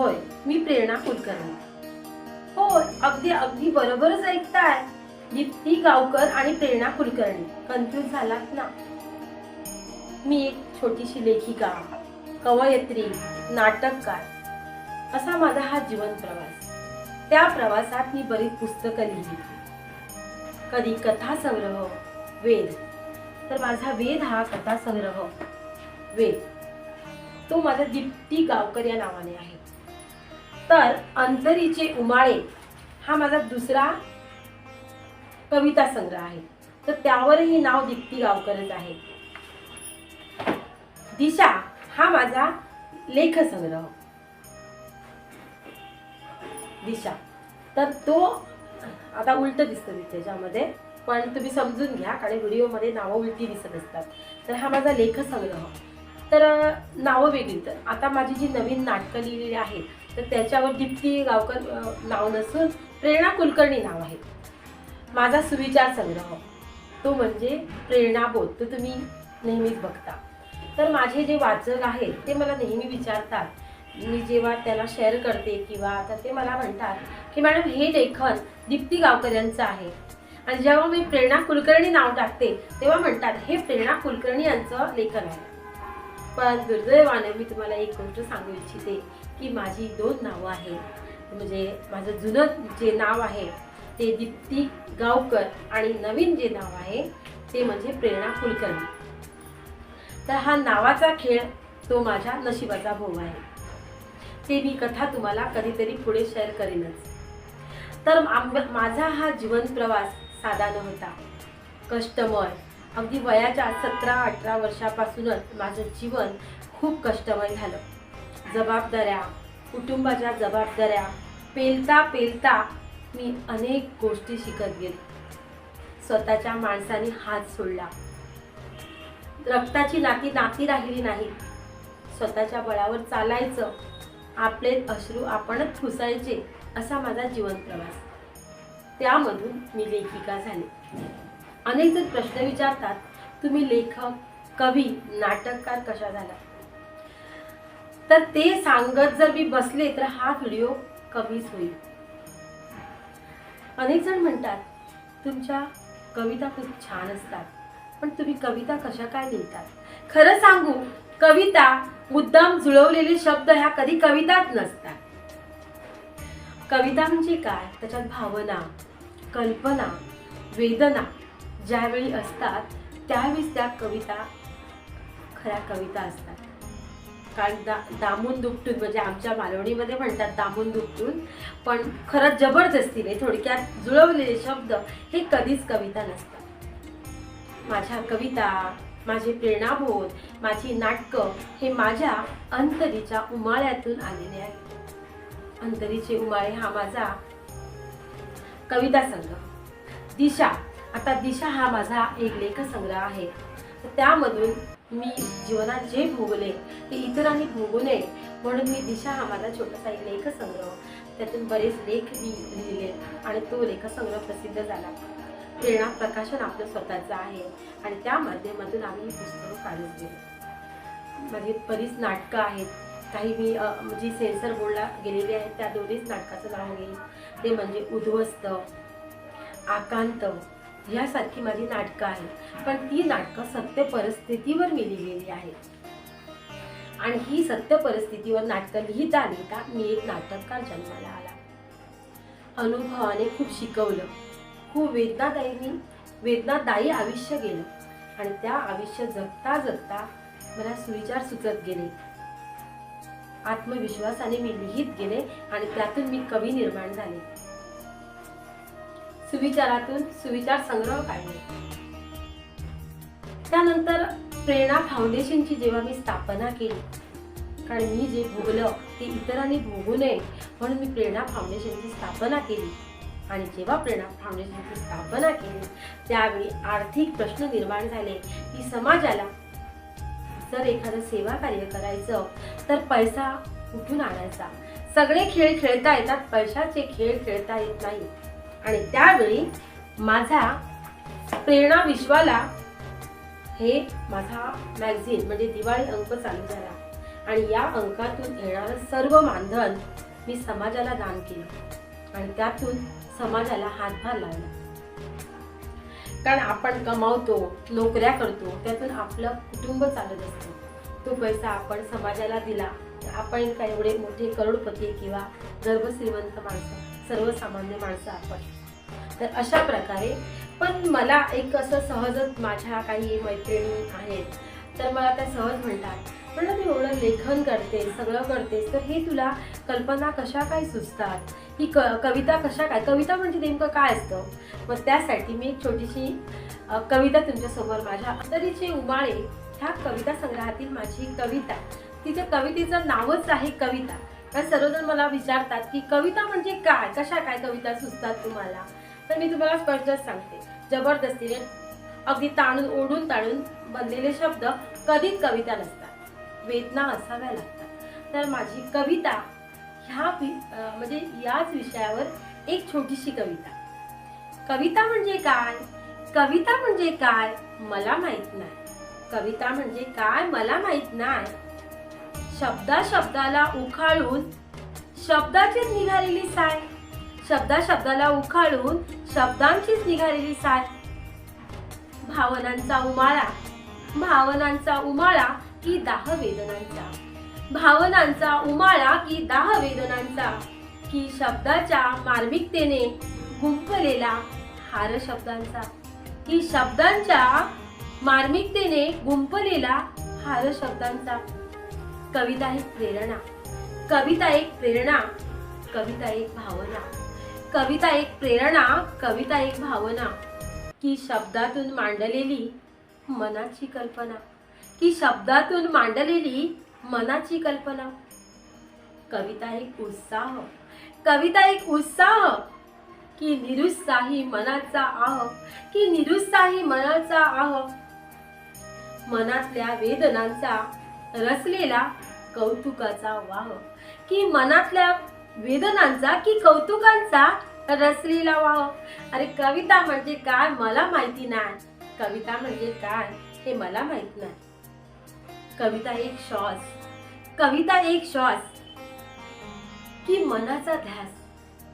होय मी प्रेरणा कुलकर्णी होय अगदी अगदी बरोबरच ऐकताय. दीप्ती गावकर आणि प्रेरणा कुलकर्णी कन्फ्युज झालात ना? मी एक छोटीशी लेखिका कवयित्री नाटककार असा माझा हा जीवन प्रवास. त्या प्रवासात मी बरीच पुस्तकं लिहिली. कधी कथा संग्रह वेद. तर माझा वेद हा कथा संग्रह वेद. तो माझा दीप्ती गावकर या नावाने आहे. तर अंतरीचे उमाळे हा माझा दुसरा कविता संग्रह आहे. तर त्यावरही नाव दीप्ती गावकरच आहे. दिशा हा माझा लेख संग्रह. दिशा. तर तो आता उलट दिसतं त्याच्यामध्ये पण तुम्ही समजून घ्या कारण व्हिडिओमध्ये नावं उलटी दिसत असतात. तर हा माझा लेख संग्रह. तर नावं वेगळी. तर आता माझी जी नवीन नाटकं लिहिलेली आहेत तर त्याच्यावर दीप्ती गावकर नाव नसून प्रेरणा कुलकर्णी नाव आहे. माझा सुविचार संग्रह. तो म्हणजे प्रेरणाबोध तो तुम्ही नेहमीच बघता. तर माझे जे वाचक आहेत ते मला नेहमी विचारतात. मी जेव्हा त्याला शेअर करते किंवा आता ते मला म्हणतात की मॅडम हे लेखन दीप्ती गावकर यांचं आहे. आणि जेव्हा मी प्रेरणा कुलकर्णी नाव टाकते तेव्हा म्हणतात हे प्रेरणा कुलकर्णी यांचं लेखन आहे. पण दुर्दैवाने मी तुम्हाला एक गोष्ट सांगू इच्छिते. की माझी दोन नावं आहेत. म्हणजे माझं जुनं जे नाव आहे ते दीप्ती गावकर आणि नवीन जे नाव आहे ते म्हणजे प्रेरणा कुलकर्णी. तर हा नावाचा खेळ तो माझ्या नशिबाचा भोग आहे. ते मी कथा तुम्हाला कधीतरी पुढे शेअर करेनच. तर आम- माझा हा जीवन प्रवास साधा नव्हता. कष्टमय. अगदी वयाच्या सतरा अठरा वर्षापासूनच माझं जीवन खूप कष्टमय झालं. जबाबदाऱ्या कुटुंबाच्या जबाबदाऱ्या पेलता पेलता मी अनेक गोष्टी शिकत गेले. स्वतःच्या माणसाने हात सोडला. रक्ताची नाती नाती राहिली नाही. स्वतःच्या बळावर चालायचं आपले अश्रू आपणच पुसायचे असा माझा जीवन प्रवास. त्यामधून मी लेखिका झाले. अनेक जण प्रश्न विचारतात तुम्ही लेखक कवी नाटककार कशा झाला? तर ते सांगत जर मी बसले तर हा व्हिडिओ कमीच होईल. अनेक जण म्हणतात तुमच्या कविता खूप छान असतात पण तुम्ही कविता कशा काय लिहितात? खरं सांगू कविता मुद्दाम जुळवलेले शब्द ह्या कधी कविताच नसतात. कविता म्हणजे काय? त्याच्यात भावना कल्पना वेदना ज्यावेळी असतात त्यावेळीच त्या कविता खऱ्या कविता असतात. कारण दा दामून दुपटून म्हणजे आमच्या मालवणीमध्ये म्हणतात दामून दुपटून. पण खरंच जबरदस्तीने थोडक्यात जुळवलेले शब्द हे कधीच कविता नसतात. माझ्या कविता माझे प्रेरणाबोध माझी नाटकं हे माझ्या अंतरीच्या उमाळ्यातून आलेले आहेत. अंतरीचे उमाळे हा माझा कविता संग्रह. दिशा आता दिशा हा माझा एक लेखसंग्रह आहे. तर त्यामधून मी जीवनात जे भोगले ते इतरांनी भोगू नये म्हणून मी दिशा हा माझा छोटासा एक लेखसंग्रह. त्यातून बरेच लेख मी लिहिले आणि तो लेखसंग्रह प्रसिद्ध झाला. प्रेरणा प्रकाशन आपलं स्वतःचं आहे आणि त्या माध्यमातून आम्ही ही पुस्तकं काढून गेलो माझी बरीच नाटकं आहेत. काही मी जी सेन्सर बोर्डला गेलेली आहेत त्या दोन्हीच नाटकाचं नाव घेईन ते म्हणजे उद्ध्वस्त आकांत यासारखी माझी नाटकं आहेत. पण ती नाटकं सत्य परिस्थितीवर मी लिहिलेली आहेत. आणि ही सत्य परिस्थितीवर नाटकं लिहिता लिहिता मी एक नाटककार जन्माला आला. अनुभवाने खूप शिकवलं. खूप वेदनादायी मी वेदनादायी आयुष्य गेलं. आणि त्या आयुष्य जगता जगता मला सुविचार सुचत गेले. आत्मविश्वासाने मी लिहित गेले आणि त्यातून मी कवी निर्माण झाले. सुविचारातून सुविचार संग्रह काढले. त्यानंतर प्रेरणा फाउंडेशनची जेव्हा मी स्थापना केली कारण मी जे भोगलं ते इतरांनी भोगू नये म्हणून मी प्रेरणा फाउंडेशनची स्थापना केली. आणि जेव्हा प्रेरणा फाउंडेशनची स्थापना केली त्यावेळी आर्थिक प्रश्न निर्माण झाले की समाजाला जर एखादं सेवा कार्य करायचं तर पैसा कुठून आणायचा? सगळे खेळ खेळता येतात पैशाचे खेळ खेळता येत नाही आणि त्यावेळी माझा प्रेरणा विश्वाला हे माझा मॅगझिन म्हणजे दिवाळी अंक चालू झाला. आणि या अंकातून येणारं सर्व मानधन मी समाजाला दान केलं. आणि त्यातून समाजाला हातभार लावला. कारण आपण कमावतो नोकऱ्या करतो त्यातून आपलं कुटुंब चालत असतं. तो पैसा आपण समाजाला दिला आपण काय एवढे मोठे करोडपती किंवा गर्भश्रीमंत माणसं. सर्वसामान्य माणसं आपण. तर अशा प्रकारे पण मला एक असं सहजच माझ्या काही मैत्रिणी आहेत तर मला त्या सहज म्हणतात म्हणलं तू एवढं लेखन करते सगळं करतेस तर हे तुला कल्पना कशा काय सुचतात? ही क कविता कशा काय? कविता म्हणजे नेमकं काय असतं? मग त्यासाठी मी एक छोटीशी कविता तुमच्यासमोर माझ्या अंतरीचे उमाळे ह्या कविता संग्रहातील माझी कविता. तिच्या कवितेचं नावच आहे कविता. तर सर्वजण मला विचारतात की कविता म्हणजे काय? कशा काय कविता सुचतात तुम्हाला? तर मी तुम्हाला स्पष्टच सांगते. जबरदस्तीने अगदी ताणून ओढून ताणून बनलेले शब्द कधीच कविता नसतात. वेदना असाव्या लागतात. तर माझी कविता ह्या वि- म्हणजे याच विषयावर एक छोटीशी कविता. कविता म्हणजे काय? कविता म्हणजे काय? मला माहीत नाही. कविता म्हणजे काय? मला माहीत नाही. शब्दा शब्दाला उखाळून शब्दाचीच निघालेली साय. शब्दा शब्दाला उखाळून शब्दांचीच निघालेली साय. भावनांचा उमाळा. भावनांचा उमाळा की दाह वेदनांचा भावनांचा उमाळा की दाह वेदनांचा की शब्दाच्या मार्मिकतेने गुंफलेला हार शब्दांचा. की शब्दांच्या मार्मिकतेने गुंफलेला हार शब्दांचा. कविता एक प्रेरणा. कविता एक प्रेरणा कविता एक भावना. कविता एक प्रेरणा कविता एक भावना. की शब्दातून मांडलेली मनाची कल्पना. की शब्दातून मांडलेली मनाची कल्पना. कविता एक उत्साह. कविता एक उत्साह. की निरुत्साही मनाचा आह. की निरुत्साही मनाचा आह. मनातल्या वेदनांचा रचलेला कौतुकाचा वाह की मनातल्या वेदनांचा की कौतुकांचा रचलेला वाह अरे कविता म्हणजे काय मला माहिती नाही. कविता म्हणजे काय हे मला माहीत नाही. कविता एक श्वास. कविता एक श्वास. की मनाचा ध्यास.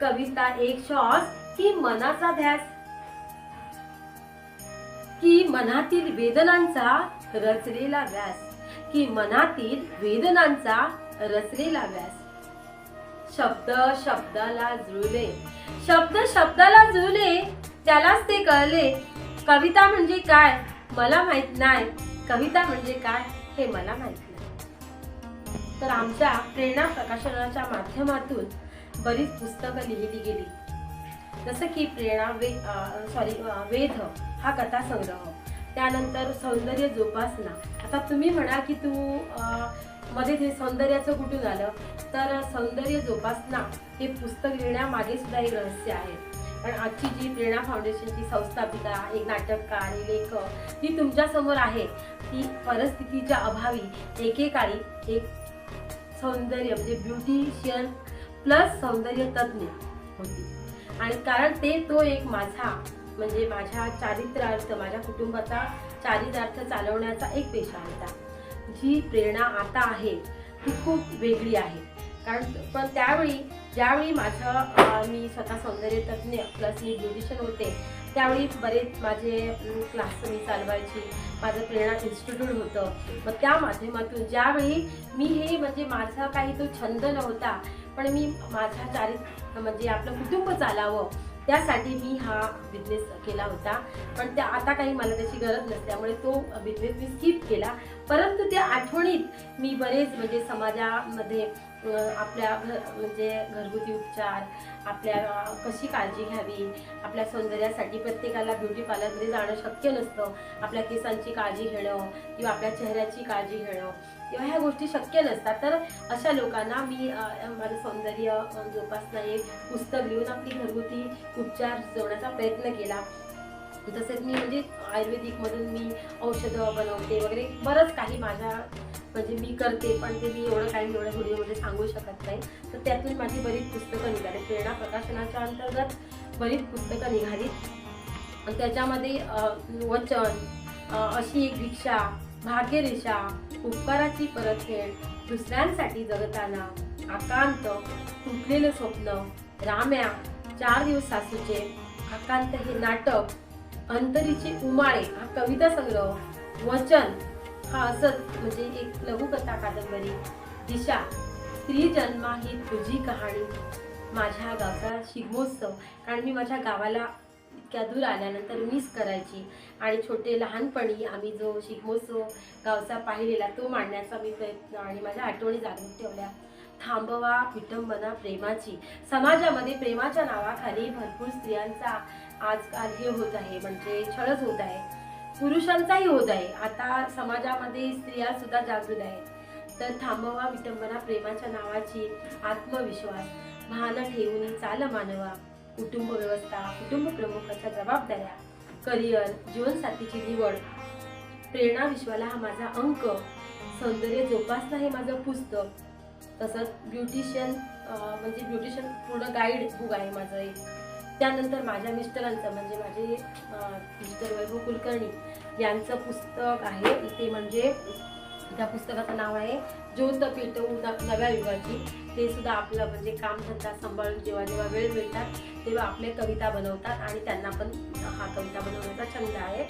कविता एक श्वास की मनाचा ध्यास. की मनातील वेदनांचा रचलेला व्यास. की मनातील वेदनांचा रचलेला व्यास शब्द शब्दाला जुळले. शब्द शब्दाला जुळले त्यालाच ते कळले. कविता म्हणजे काय मला माहीत नाही. कविता म्हणजे काय हे मला माहीत नाही. तर आमच्या प्रेरणा प्रकाशनाच्या माध्यमातून बरीच पुस्तकं लिहिली गेली. जसं की प्रेरणा वे सॉरी वेध हा कथा संग्रह त्यानंतर सौंदर्य जोपासना. आता तुम्ही म्हणा की तू मध्ये हे सौंदर्याचं कुठून आलं? तर सौंदर्य जोपासना हे पुस्तक लिहिण्यामागे सुद्धा एक रहस्य आहे. पण आजची जी प्रेरणा फाउंडेशनची संस्थापिका एक नाटककार लेखक ती तुमच्यासमोर आहे. ती परिस्थितीच्या अभावी एकेकाळी एक सौंदर्य म्हणजे ब्युटिशियन प्लस सौंदर्य तज्ज्ञ होती. आणि कारण ते तो एक माझा म्हणजे माझ्या चारित्र्यार्थ माझ्या कुटुंबाचा चारित्रार्थ चालवण्याचा एक पेशा होता. जी प्रेरणा आता आहे ती खूप वेगळी आहे. कारण पण त्यावेळी ज्यावेळी माझं मी स्वतः सौंदर्य तज्ज्ञ प्लस मी ब्युटिशियन होते त्यावेळी बरेच माझे क्लास मी चालवायची माझं प्रेरणा इन्स्टिट्यूट होतं. मग त्या माध्यमातून ज्यावेळी मी हे म्हणजे माझा काही तो छंद नव्हता पण मी माझ्या चारित म्हणजे आपलं कुटुंब चालावं त्यासाठी मी हा बिझनेस केला होता. पण त्या आता काही मला त्याची गरज नसल्यामुळे तो बिझनेस मी स्किप केला. परंतु त्या आठवणीत मी बरेच म्हणजे समाजामध्ये आपल्या घर म्हणजे घरगुती उपचार आपल्या कशी काळजी घ्यावी आपल्या सौंदर्यासाठी प्रत्येकाला ब्युटी पार्लरमध्ये जाणं शक्य नसतं. आपल्या केसांची काळजी घेणं किंवा आपल्या चेहऱ्याची काळजी घेणं. किंवा ह्या गोष्टी शक्य नसतात तर अशा लोकांना मी माझं सौंदर्य जोपासना एक पुस्तक लिहून आपली घरगुती उपचार जोडण्याचा प्रयत्न केला. तसेच मी म्हणजे आयुर्वेदिकमधून मी औषधं बनवते वगैरे बरंच काही माझ्या म्हणजे मी करते पण ते मी एवढं काही एवढ्या व्हिडिओमध्ये सांगू शकत नाही. तर त्यातून माझी बरीच पुस्तकं निघाली. प्रेरणा प्रकाशनाच्या अंतर्गत बरीच पुस्तकं निघाली. त्याच्यामध्ये वचन अशी एक भिक्षा भाग्यरेषा उपकाराची परतफेड दुसऱ्यांसाठी जगताना आकांत तुटलेलं स्वप्न राम्या चार दिवस सासूचे आकांत हे नाटक अंतरीचे उमाळे हा कविता संग्रह वचन हा असंच म्हणजे एक लघुकथा कादंबरी. दिशा स्त्री जन्मा ही तुझी कहाणी. माझ्या गावचा शिगमोत्सव कारण मी माझ्या गावाला इतक्या दूर आल्यानंतर मिस करायची. आणि छोटे लहानपणी आम्ही जो शिगमोत्सव गावचा पाहिलेला तो मांडण्याचा मी प्रयत्न आणि माझ्या आठवणी जागृत ठेवल्या. थांबवा विटंबना प्रेमाची. समाजामध्ये प्रेमाच्या नावाखाली भरपूर स्त्रियांचा आजकाल हे होत आहे म्हणजे छळच होत आहे. पुरुषांचाही होत आहे. आता समाजामध्ये स्त्रिया सुद्धा जागृत आहेत. तर थांबवा विटंबना प्रेमाच्या नावाची आत्मविश्वास. भान ठेवून चाल मानवा. कुटुंब व्यवस्था कुटुंब प्रमुखाच्या जबाबदाऱ्या करिअर जीवनसाथीची निवड. प्रेरणा विश्वाला हा माझा अंक. सौंदर्य जोपासना हे माझं पुस्तक. तसंच ब्युटिशियन म्हणजे ब्युटिशियन पूर्ण गाईड बुक आहे माझं एक. त्यानंतर माझ्या मिस्टरांचं म्हणजे माझे मिस्टर वैभव कुलकर्णी यांचं पुस्तक आहे. ते म्हणजे त्या पुस्तकाचं नाव आहे ज्योत पेटवू नव्या युगाची. ते सुद्धा आपलं म्हणजे कामधंदा सांभाळून जेव्हा जेव्हा वेळ मिळतात तेव्हा आपले कविता बनवतात आणि त्यांना पण हा कविता बनवण्याचा छंद आहे.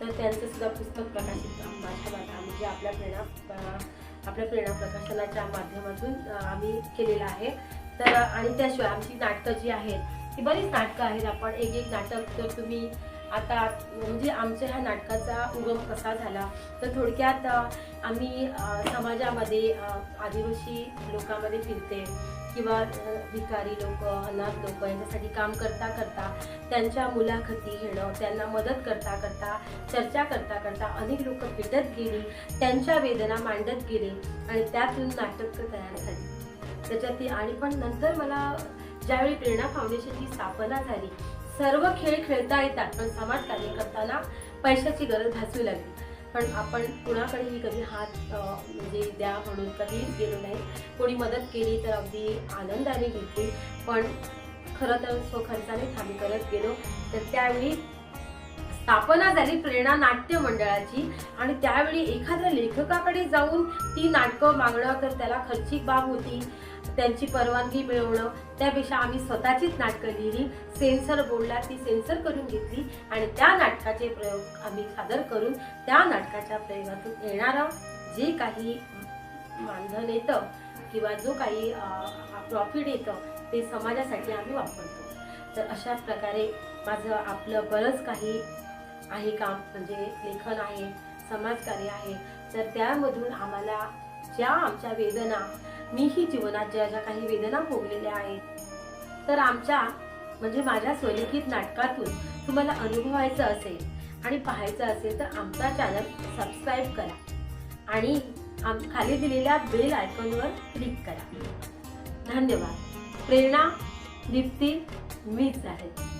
तर त्यांचं सुद्धा पुस्तक प्रकाशित माझ्या माझ्या म्हणजे आपल्या प्रेरणा आपल्या प्रेरणा प्रकाशनाच्या माध्यमातून आम्ही केलेलं आहे. तर आणि त्याशिवाय आमची नाटकं जी आहेत ती बरीच नाटकं आहेत. आपण एक एक नाटक जर तुम्ही आता म्हणजे आमच्या ह्या नाटकाचा उगम कसा झाला? तर थोडक्यात आम्ही समाजामध्ये आदिवासी लोकांमध्ये फिरते किंवा भिकारी लोक अनाथ लोक यांच्यासाठी काम करता करता त्यांच्या मुलाखती घेणं त्यांना मदत करता करता चर्चा करता करता अनेक लोक भेटत गेली त्यांच्या वेदना मांडत गेले आणि त्यातून नाटक तयार झाली. त्याच्यात ती आणि पण नंतर मला ज्यावेळी प्रेरणा फाउंडेशनची स्थापना झाली सर्व खेळ खेळता येतात पण समाजकार्य करताना पैशाची गरज भासू लागली पण आपण कुणाकडेही कधी हात म्हणजे द्या म्हणून कधीच गेलो नाही. कोणी मदत केली तर अगदी आनंदाने घेतली. पण खरं तर स्वखर्चानेच आम्ही करत गेलो तर त्यावेळी स्थापना झाली प्रेरणा नाट्य मंडळाची. आणि त्यावेळी एखाद्या लेखकाकडे जाऊन ती नाटकं मागणं तर त्याला खर्चिक बाब होती. त्यांची परवानगी मिळवणं त्यापेक्षा आम्ही स्वतःचीच नाटकं लिहिली सेन्सर बोर्डला ती सेन्सर करून घेतली आणि त्या नाटकाचे प्रयोग आम्ही सादर करून त्या नाटकाच्या प्रयोगातून येणारं जे काही मानधन येतं किंवा जो काही प्रॉफिट येतं ते समाजासाठी आम्ही वापरतो. तर अशा प्रकारे माझं आपलं बरंच काही आहे काम म्हणजे लेखन आहे समाजकार्य आहे. तर त्यामधून आम्हाला ज्या आमच्या वेदना मीही जीवनात ज्या ज्या काही वेदना भोगलेल्या आहेत तर आमच्या म्हणजे माझ्या स्वलिखित नाटकातून तुम्हाला अनुभवायचं असेल आणि पाहायचं असेल तर आमचा चॅनल सबस्क्राईब करा आणि आम खाली दिलेल्या बेल आयकॉनवर क्लिक करा. धन्यवाद. प्रेरणा दीप्ती मीच आहे